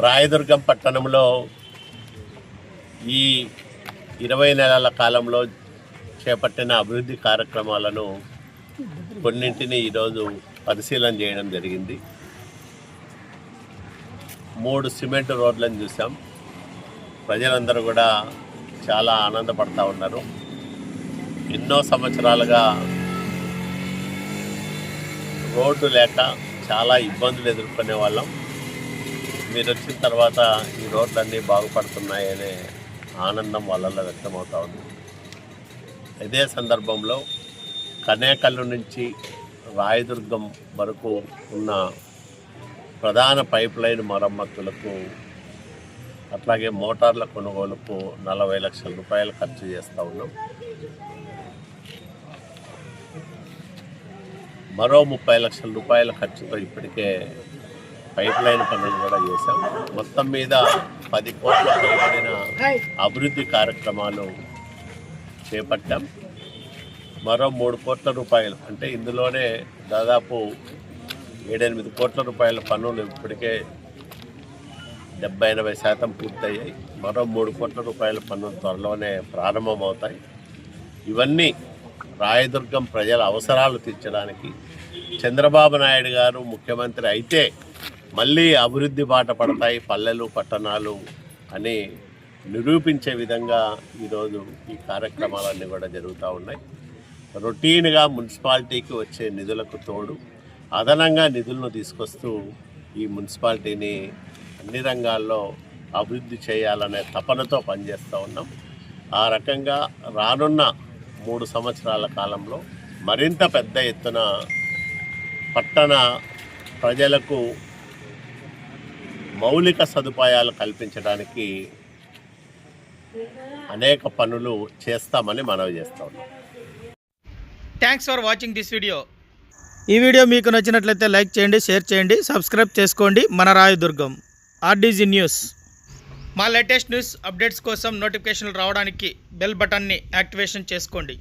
రాయదుర్గం పట్టణంలో ఈ ఇరవై నెలల కాలంలో చేపట్టిన అభివృద్ధి కార్యక్రమాలను కొన్నింటిని ఈరోజు పరిశీలన చేయడం జరిగింది. మూడు సిమెంట్ రోడ్లను చూసాం ప్రజలందరూ కూడా చాలా ఆనందపడతా ఉన్నారు. ఎన్నో సంవత్సరాలుగా రోడ్డు లేక చాలా ఇబ్బందులు ఎదుర్కొనే వాళ్ళం. మీరు వచ్చిన తర్వాత ఈ రోడ్లన్నీ బాగుపడుతున్నాయనే ఆనందం వాళ్ళల్లో వ్యక్తమవుతా ఉంది. ఇదే సందర్భంలో కనేకల్లు నుంచి రాయదుర్గం వరకు ఉన్న ప్రధాన పైప్ లైన్ మరమ్మతులకు అట్లాగే మోటార్ల కొనుగోలుకు నలభై లక్షల రూపాయలు ఖర్చు చేస్తూ ఉన్నాం. మరో ముప్పై లక్షల రూపాయల ఖర్చుతో ఇప్పటికే పైప్ లైన్ పనులు కూడా చేశాం. మొత్తం మీద పది కోట్ల పైబడిన అభివృద్ధి కార్యక్రమాలు చేపట్టాం. మరో మూడు కోట్ల రూపాయలు అంటే ఇందులోనే దాదాపు ఏడెనిమిది కోట్ల రూపాయల పనులు ఇప్పటికే డెబ్బై ఎనభై శాతం పూర్తయ్యాయి. మరో మూడు కోట్ల రూపాయల పనులు త్వరలోనే ప్రారంభమవుతాయి. ఇవన్నీ రాయదుర్గం ప్రజల అవసరాలు తీర్చడానికి చంద్రబాబు నాయుడు గారు ముఖ్యమంత్రి అయితే మళ్ళీ అభివృద్ధి బాట పడతాయి పల్లెలు పట్టణాలు అని నిరూపించే విధంగా ఈరోజు ఈ కార్యక్రమాలన్నీ కూడా జరుగుతూ ఉన్నాయి. రొటీన్గా మున్సిపాలిటీకి వచ్చే నిధులకు తోడు అదనంగా నిధులను తీసుకొస్తూ ఈ మున్సిపాలిటీని అన్ని రంగాల్లో అభివృద్ధి చేయాలనే తపనతో పనిచేస్తూ ఉన్నాం. ఆ రకంగా రానున్న మూడు సంవత్సరాల కాలంలో మరింత పెద్ద ఎత్తున పట్టణ ప్రజలకు మౌలిక సదుపాయాలు కల్పించడానికి అనేక పనులు చేస్తామని మనవి చేస్తా ఉన్నాం. Thanks for watching this video ఈ వీడియో మీకు నచ్చినట్లయితే లైక్ చేయండి షేర్ చేయండి సబ్స్క్రైబ్ చేసుకోండి. మన రాయదుర్గం ఆర్డీజీ న్యూస్. మా లేటెస్ట్ న్యూస్ అప్డేట్స్ కోసం నోటిఫికేషన్లు రావడానికి బెల్ బటన్ని యాక్టివేషన్ చేసుకోండి.